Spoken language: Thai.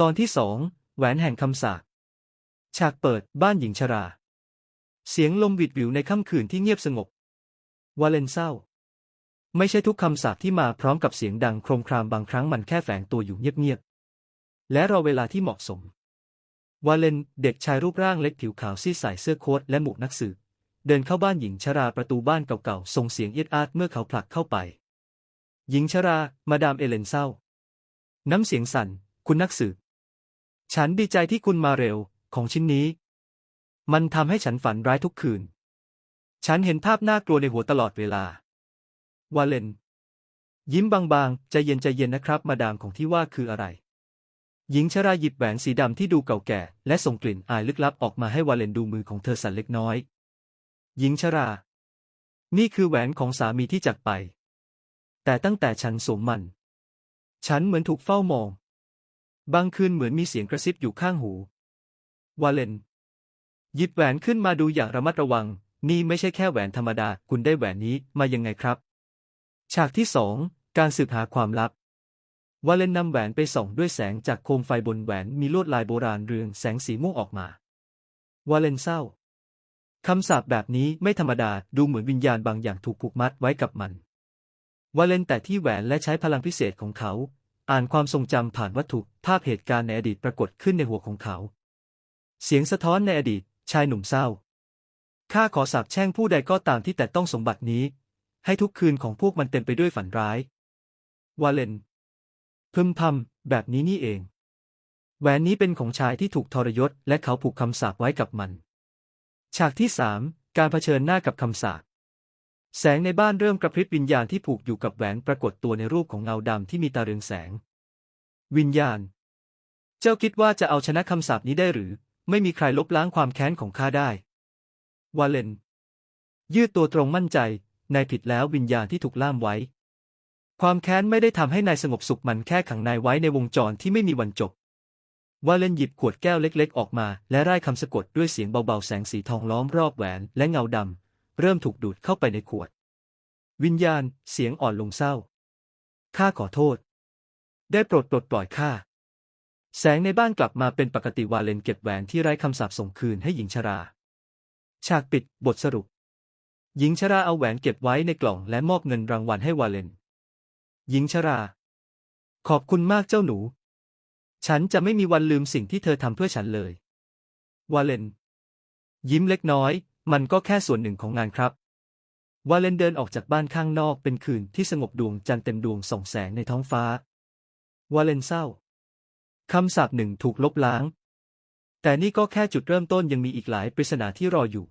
ตอนที่สองแหวนแห่งคำสาปฉากเปิดบ้านหญิงชรา เสียงลมวิดวิวในค่ำคืนที่เงียบสงบ วาเลนเศร้า ไม่ใช่ทุกคำสาปที่มาพร้อมกับเสียงดังโครมครามบางครั้งมันแค่แฝงตัวอยู่เงียบๆ และรอเวลาที่เหมาะสม วาเลนเด็กชายรูปร่างเล็กผิวขาวซีดใส่เสื้อโค้ทและหมวกนักสืบเดินเข้าบ้านหญิงชราประตูบ้านเก่าๆส่งเสียงเอียดอาดเมื่อเขาผลักเข้าไป หญิงชรา มาดามเอเลนเศร้า น้ำเสียงสั่น คุณนักสืบ ฉันดีใจที่คุณมาเร็ว ของชิ้นนี้ มันทำให้ฉันฝันร้ายทุกคืน ฉันเห็นภาพน่ากลัวในหัวตลอดเวลา วาเลน ยิ้มบางๆ ใจเย็นใจเย็นนะครับ มาดามของที่ว่าคืออะไร หญิงชราหยิบแหวนสีดำที่ดูเก่าแก่ และส่งกลิ่นอายลึกลับออกมาให้วาเลนดูมือของเธอสั่นเล็กน้อย หญิงชรา นี่คือแหวนของสามีที่จากไป แต่ตั้งแต่ฉันสวมมัน ฉันเหมือนถูกเฝ้ามอง บางคืนเหมือนมีเสียงกระซิบอยู่ข้างหู วาเลน หยิบแหวนขึ้นมาดูอย่างระมัดระวัง นี่ไม่ใช่แค่แหวนธรรมดา คุณได้แหวนนี้มายังไงครับ ฉากที่สอง การสืบหาความลับ วาเลนนำแหวนไปส่องด้วยแสงจากโคมไฟบนแหวนมีลวดลายโบราณเรืองแสงสีม่วงออกมา วาเลนเศร้าคำสาปแบบนี้ไม่ธรรมดา ดูเหมือนวิญญาณบางอย่างถูกผูกมัดไว้กับมัน วาเลนแต่ที่แหวนและใช้พลังพิเศษของเขา อ่านความทรงจำผ่านวัตถุภาพเหตุการณ์ในอดีตปรากฏขึ้นในหัวของเขา เสียงสะท้อนในอดีต ชายหนุ่มเศร้า ข้าขอสาบแช่งผู้ใดก็ตามที่แต่ต้องสมบัตินี้ ให้ทุกคืนของพวกมันเต็มไปด้วยฝันร้าย วาเลน พึมพำแบบนี้นี่เอง แหวนนี้เป็นของชายที่ถูกทรยศ และเขาผูกคำสาปไว้กับมัน ฉากที่สามการเผชิญหน้ากับคำสาป แสงในบ้านเริ่มกระพริบวิญญาณที่ผูกอยู่กับแหวนปรากฏตัวในรูปของเงาดำที่มีตาเรืองแสง วิญญาณ เจ้าคิดว่าจะเอาชนะคำสาปนี้ได้หรือ ไม่มีใครลบล้างความแค้นของข้าได้ วาเลน ยืดตัวตรงมั่นใจ นายผิดแล้ววิญญาณที่ถูกล่ามไว้ ความแค้นไม่ได้ทำให้นายสงบสุขมันแค่ขังนายไว้ในวงจรที่ไม่มีวันจบ วาเลนหยิบขวดแก้วเล็ก ๆ ออกมา และร่ายคำสะกดด้วยเสียงเบาๆแสงสีทองล้อมรอบแหวนและเงาดำ เริ่มถูกดูดเข้าไปในขวด วิญญาณเสียงอ่อนลงเศร้า ข้าขอโทษ ได้โปรดปลดปล่อยข้า แสงในบ้านกลับมาเป็นปกติวาเลนเก็บแหวนที่ไร้คำสาปส่งคืนให้หญิงชรา ฉากปิดบทสรุป หญิงชราเอาแหวนเก็บไว้ในกล่องและมอบเงินรางวัลให้วาเลน หญิงชรา ขอบคุณมากเจ้าหนู ฉันจะไม่มีวันลืมสิ่งที่เธอทำเพื่อฉันเลย วาเลน ยิ้มเล็กน้อย มันก็แค่ส่วนหนึ่งของงานครับ วาเลนเดินออกจากบ้านข้างนอกเป็นคืนที่สงบดวงจันทร์เต็มดวงส่องแสงในท้องฟ้า วาเลนเศร้าคำสาปหนึ่งถูกลบล้าง แต่นี่ก็แค่จุดเริ่มต้นยังมีอีกหลายปริศนาที่รออยู่